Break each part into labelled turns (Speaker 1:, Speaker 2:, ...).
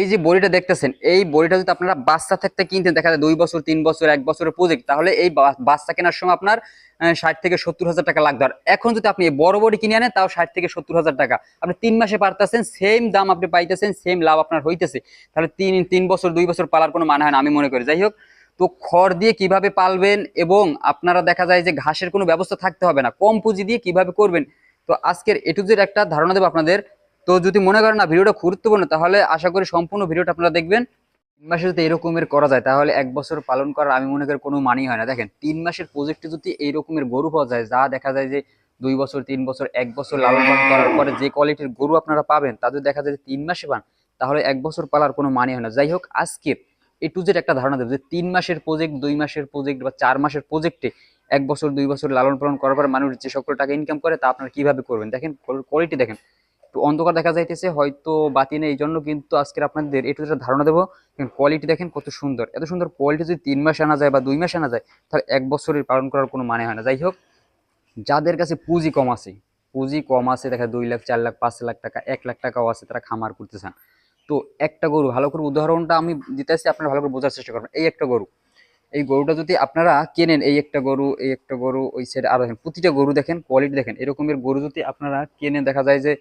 Speaker 1: এই যে বড়িটা দেখতেছেন, এই বড়িটা যদি আপনারা বাচ্চা থাকতে কিনতেন, দেখা যায় দুই বছর, তিন বছর, এক বছরের প্রজেক্ট তাহলে এই বাচ্চা কেনার সময় আপনার ষাট থেকে সত্তর হাজার টাকা লাগবে আর এখন যদি আপনি বড় বড়ি কিনে আনেন, তাও ষাট থেকে সত্তর হাজার টাকা। আপনি তিন মাসে পারতেছেন সেম দাম আপনি পাইতেছেন সেম লাভ আপনার হইতেছে। তাহলে তিন তিন বছর, দুই বছর পালার কোনো মানে হয় না, আমি মনে করি। যাই হোক, তো খড় দিয়ে কীভাবে পালবেন এবং আপনারা দেখা যায় যে ঘাসের কোনো ব্যবস্থা থাকতে হবে না, কম পুঁজি দিয়ে কীভাবে করবেন? তো আজকের এটুকুর একটা ধারণা দেবো আপনাদের। তো যদি মনে করেন না ভিডিওটা গুরুত্বপূর্ণ, তাহলে আশা করি সম্পূর্ণ ভিডিওটা আপনারা দেখবেন। তিন মাসে যদি এরকমের করা যায়, তাহলে এক বছর পালন করার আমি মনে করি কোনো মানি হয় না। দেখেন, তিন মাসের প্রজেক্টে যদি এইরকমের গরু পাওয়া যায়, যা দেখা যায় যে দুই বছর, তিন বছর, এক বছর লালন পালন করার পরে যে কোয়ালিটির গরু আপনারা পাবেন, তা যদি দেখা যায় যে তিন মাসে পান, তাহলে এক বছর পালার কোনো মানে হয় না। যাই হোক, আজকে এই টু জেড একটা ধারণা দেবো যে তিন মাসের প্রজেক্ট দুই মাসের প্রজেক্ট বা চার মাসের প্রজেক্টে এক বছর, দুই বছর লালন পালন করার পরে মানুষ যে সকল টাকা ইনকাম করে, তা আপনারা কীভাবে করবেন? দেখেন কোয়ালিটি দেখেন। একটু অন্ধকার দেখা যাইতেছে, হয়তো বাতি নেই এই জন্য কিন্তু আজকের আপনাদের একটু যেটা ধারণা দেবো। কোয়ালিটি দেখেন কত সুন্দর। এত সুন্দর কোয়ালিটি যদি তিন মাস আনা যায় বা দুই মাস আনা যায়, তাহলে এক বছরের পালন করার কোনো মানে হয় না। যাই হোক, যাদের কাছে পুঁজি কম আছে, পুঁজি কম আছে, দেখা দুই লাখ, চার লাখ, পাঁচ লাখ টাকা, এক লাখ টাকাও আছে, তারা খামার করতে চান। তো একটা গরু, ভালো করে উদাহরণটা আমি দিতেছি, আপনারা ভালো করে বোঝার চেষ্টা করবেন। এই একটা গরু, এই গরুটা যদি আপনারা কেনেন, এই একটা গরু, এই একটা গরু, ওই সাইডে আরও দেখেন, প্রতিটা গরু দেখেন কোয়ালিটি দেখেন। এরকমের গরু যদি আপনারা কেনেন, দেখা যায় যে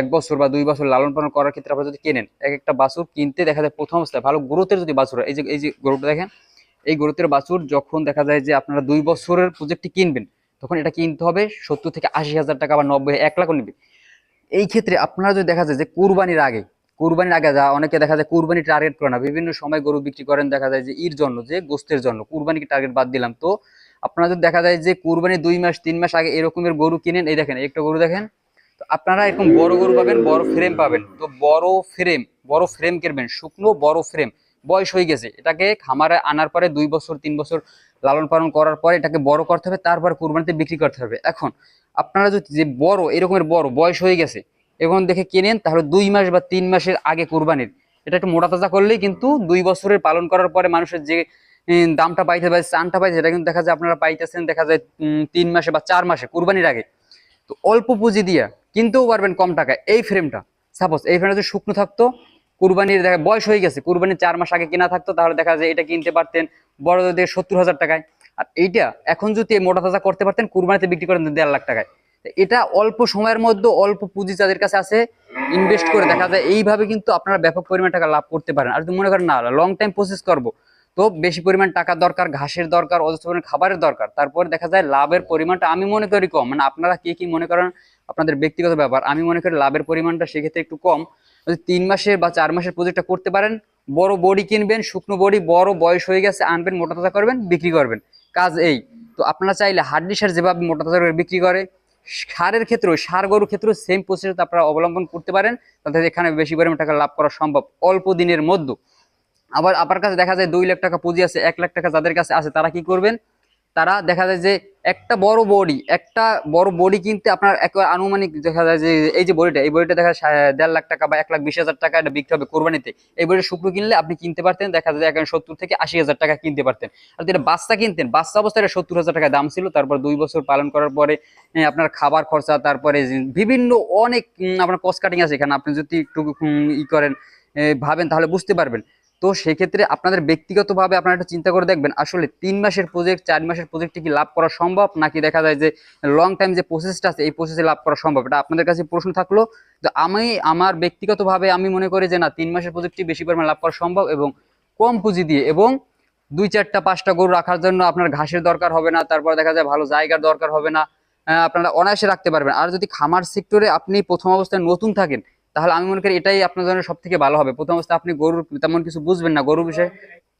Speaker 1: এক বছর বা দুই বছর লালন পালন করার ক্ষেত্রে আপনারা যদি কেনেন, এক একটা বাছুর কিনতে দেখা যায় প্রথম অবস্থায় ভালো গ্রোথের যদি বাছুর এই যে এই যে গরুটা দেখেন, এই গরুতের বাছুর যখন দেখা যায় যে আপনারা দুই বছরের প্রজেক্টটি কিনবেন, তখন এটা কিনতে হবে সত্তর থেকে আশি হাজার টাকা বা নব্বই, এক লাখও নেবে। এই ক্ষেত্রে আপনারা যদি দেখা যায় যে কুরবানির আগে কুরবানির আগে যা অনেকে দেখা যায় কুরবানি টার্গেট করে না, বিভিন্ন সময় গরু বিক্রি করেন, দেখা যায় যে ইর জন্য, যে গোস্তের জন্য, কুরবানিকে টার্গেট বাদ দিলাম, তো আপনারা যদি দেখা যায় যে কুরবানি দুই মাস, তিন মাস আগে এরকমের গরু কিনেন, এই দেখেন, একটা গরু দেখেন আপনারা এরকম বড় গরু পাবেন, বড় ফ্রেম পাবেন। তো বড় ফ্রেম বড় ফ্রেম কিনবেন, শুকনো, বড় ফ্রেম বয়স হয়ে গেছে। এটাকে খামারে আনার পরে দুই বছর, তিন বছর লালন পালন করার পরে এটাকে বড় করতে হবে, তারপর কুরবানিতে বিক্রি করতে হবে। এখন আপনারা যদি যে বড়, এরকমের বড়, বয়স হয়ে গেছে, এখন দেখে কেনেন, তাহলে দুই মাস বা তিন মাসের আগে কুরবানির। এটা একটু মোটা তাজা করলেই কিন্তু দুই বছরের পালন করার পরে মানুষের যে দামটা পাইতে পারে চানটা পাইছে সেটা কিন্তু দেখা যায়, আপনারা পাইতেছেন, দেখা যায় তিন মাসে বা চার মাসে কুরবানির আগে। তো অল্প পুঁজি দিয়ে কিনতেও পারবেন কম টাকায়। এই ফ্রেমটা সাপোজ এই ফ্রেমটা যদি শুকনো থাকতো, কুরবানির দেখা বয়স হয়ে গেছে, কুরবানির চার মাস আগে কেনা থাকতো, তাহলে দেখা যায় এটা কিনতে পারতেন বড় দিয়ে সত্তর হাজার টাকায়। আর এইটা এখন যদি মোটা তাজা করতে পারতেন, কুরবানিতে বিক্রি করেন দেড় লাখ টাকায়। এটা অল্প সময়ের মধ্যে অল্প পুঁজি যাদের কাছে আছে ইনভেস্ট করে দেখা যায়, এইভাবে কিন্তু আপনারা ব্যাপক পরিমাণ টাকা লাভ করতে পারেন। আর যদি মনে করেন, না লং টাইম প্রসেস করব। তো বেশি পরিমাণ টাকা দরকার, ঘাসের দরকার অযথা পরিমাণ খাবারের দরকার। তারপর দেখা যায় লাভের পরিমাণটা আমি মনে করি কম। মানে আপনারা কি কি মনে করেন আপনাদের ব্যক্তিগত ব্যাপার, আমি মনে করি লাভের পরিমাণটা সেক্ষেত্রে একটু কম। যদি তিন মাসের বা চার মাসের প্রজেক্টটা করতে পারেন, বড় বড়ি কিনবেন, শুকনো বড়ি, বড় বয়স হয়ে গেছে, আনবেন, মোটা তাজা করবেন, বিক্রি করবেন। কাজ এই। তো আপনারা চাইলে হাড্ডি সার যেভাবে মোটা তাজা করে বিক্রি করে, সারের ক্ষেত্রেও, সার গরুর ক্ষেত্রেও সেম প্রসেস আপনারা অবলম্বন করতে পারেন। তাতে এখানে বেশি পরিমাণ টাকা লাভ করা সম্ভব, অল্প দিনের মধ্যে। আবার আপনার কাছে দেখা যায় দুই লাখ টাকা পুঁজি আছে, এক লাখ টাকা যাদের কাছে আছে, তারা কি করবেন? তারা দেখা যায় যে একটা বড় বডি একটা বড় বডি কিনতে আপনার আনুমানিক দেখা যায় যে এই যে বডিটা এই বডিটা দেখা দেড় লাখ টাকা বা এক লাখ বিশ হাজার টাকা এটা বিক্রি হবে কোরবানিতে। এই বডিটা শুক্র কিনলে আপনি কিনতে পারতেন, দেখা যায় এখন সত্তর থেকে আশি হাজার টাকা কিনতে পারতেন। আর যেটা বাচ্চা কিনতেন, বাচ্চা অবস্থায় এটা সত্তর হাজার টাকা দাম ছিল, তারপর দুই বছর পালন করার পরে আপনার খাবার খরচা, তারপরে বিভিন্ন অনেক আপনার কস্ট কাটিং আছে এখানে। আপনি যদি একটু ই করেন ভাবেন, তাহলে বুঝতে পারবেন। তো সেক্ষেত্রে আপনাদের ব্যক্তিগতভাবে আপনারা একটা চিন্তা করে দেখবেন, আসলে তিন মাসের প্রজেক্ট চার মাসের প্রজেক্টে কি লাভ করা সম্ভব? নাকি দেখা যায় যে লং টাইম যে প্রসেসটা আছে, এই প্রসেসে লাভ করা সম্ভব? এটা আপনাদের কাছে প্রশ্ন থাকল তো আমি, আমার ব্যক্তিগতভাবে আমি মনে করি যে না, তিন মাসের প্রজেক্টটি বেশি পরিমাণ লাভ করা সম্ভব এবং কম পুঁজি দিয়ে এবং দুই চারটা পাঁচটা গরু রাখার জন্য আপনার ঘাসের দরকার হবে না, তারপর দেখা যায় ভালো জায়গার দরকার হবে না আপনারা অনায়াসে রাখতে পারবেন। আর যদি খামার সেক্টরে আপনি প্রথম অবস্থায় নতুন থাকেন তাহলে আমি মনে করি এটাই আপনার জন্য সব থেকে ভালো হবে। প্রথম অবস্থা আপনি গরুর তেমন কিছু বুঝবেন না গরুর বিষয়ে।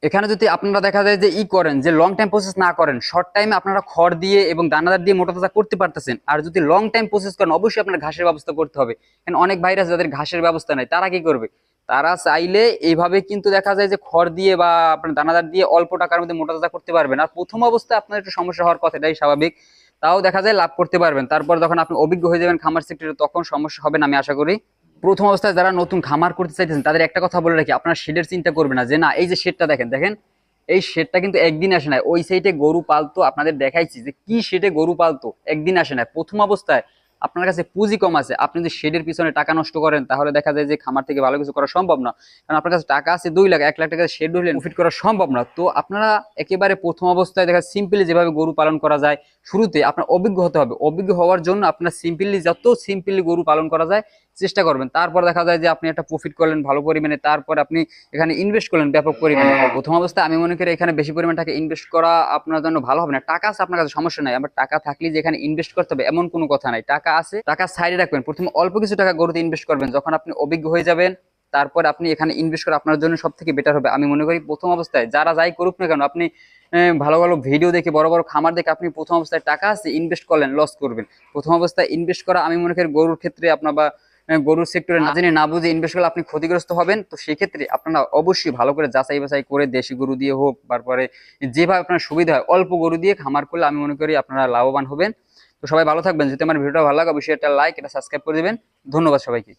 Speaker 1: এখানে যদি আপনারা দেখা যায় যে ই করেন, যে লং টাইম প্রসেস না করেন শর্ট টাইমে আপনারা খড় দিয়ে এবং দানাদার দিয়ে মোটা তাজা করতে পারতেছেন, আর যদি লং টাইম প্রসেস করেন, অবশ্যই আপনার ঘাসের ব্যবস্থা করতে হবে। কারণ অনেক ভাইরাস যাদের ঘাসের ব্যবস্থা নাই, তারা কি করবে? তারা চাইলে এইভাবে কিন্তু দেখা যায় যে খড় দিয়ে বা আপনার দানাদার দিয়ে অল্প টাকার মধ্যে মোটা তাজা করতে পারবেন। আর প্রথম অবস্থায় আপনার একটু সমস্যা হওয়ার কথা, এটাই স্বাভাবিক। তাও দেখা যায় লাভ করতে পারবেন। তারপর যখন আপনি অভিজ্ঞ হয়ে যাবেন খামার সেক্টরে তখন সমস্যা হবে না, আমি আশা করি। প্রথম অবস্থায় যারা নতুন খামার করতে চাইতেছেন, তাদের একটা কথা বলে রাখি, আপনার শেডের চিন্তা করবে না। যে না, এই যে শেডটা দেখেন দেখেন, এই শেডটা কিন্তু একদিন আসে না ওই সাইডে গরু পালতো, আপনাদের দেখাইছি যে কি শেডে গরু পালতো, একদিন আসে না প্রথম অবস্থায় আপনার কাছে পুঁজি কম আছে, আপনি যদি শেডের পিছনে টাকা নষ্ট করেন, তাহলে দেখা যায় যে খামার থেকে ভালো কিছু করা সম্ভব না। কারণ আপনার কাছে টাকা আছে, দুই লাখ, এক লাখ টাকা শেড হলে প্রফিট করা সম্ভব না। তো আপনারা একেবারে প্রথম অবস্থায় দেখা সিম্পলি যেভাবে গরু পালন করা যায়, শুরুতে আপনার অভিজ্ঞ হতে হবে। অভিজ্ঞ হওয়ার জন্য আপনার সিম্পলি যত সিম্পলি গরু পালন করা যায় চেষ্টা করবেন। তারপর দেখা যায় যে আপনি একটা প্রফিট করলেন ভালো পরিমাণে তারপর আপনি এখানে ইনভেস্ট করলেন ব্যাপক পরিমাণে। প্রথম অবস্থায় আমি মনে করি এখানে বেশি পরিমাণ টাকা ইনভেস্ট করা আপনার জন্য ভালো হবে না। টাকা আছে আপনার কাছে সমস্যা নাই। আমার টাকা থাকলে যে এখানে ইনভেস্ট করতে হবে এমন কোনো কথা নাই। টাকা আছে টাকা সাইডে রাখবেন। প্রথমে অল্প কিছু টাকা গরুতে ইনভেস্ট করবেন। যখন আপনি অভিজ্ঞ হয়ে যাবেন তারপর আপনি এখানে ইনভেস্ট করা আপনার জন্য সব থেকে বেটার হবে। আমি মনে করি প্রথম অবস্থায় যারা যাই করুক না কেন আপনি ভালো ভালো ভিডিও দেখে বড় বড় খামার দেখে আপনি প্রথম অবস্থায় টাকা আছে ইনভেস্ট করলেন লস করবেন। প্রথম অবস্থায় ইনভেস্ট করা আমি মনে করি গরুর ক্ষেত্রে আপনার বা গরুর সেক্টরে না জেনে না বুঝে ইনভেস্ট করলে আপনি ক্ষতিগ্রস্ত হবেন। তো সেক্ষেত্রে আপনারা অবশ্যই ভালো করে যাচাই বাছাই করে দেশি গরু দিয়ে হোক তারপরে যেভাবে আপনার সুবিধা হয় অল্প গরু দিয়ে খামার করলে আমি মনে করি আপনারা লাভবান হবেন। তো সবাই ভালো থাকবেন। যদি আমার ভিডিওটা ভালো লাগে অবশ্যই একটা লাইক এটা সাবস্ক্রাইব করে দিবেন। ধন্যবাদ সবাইকে।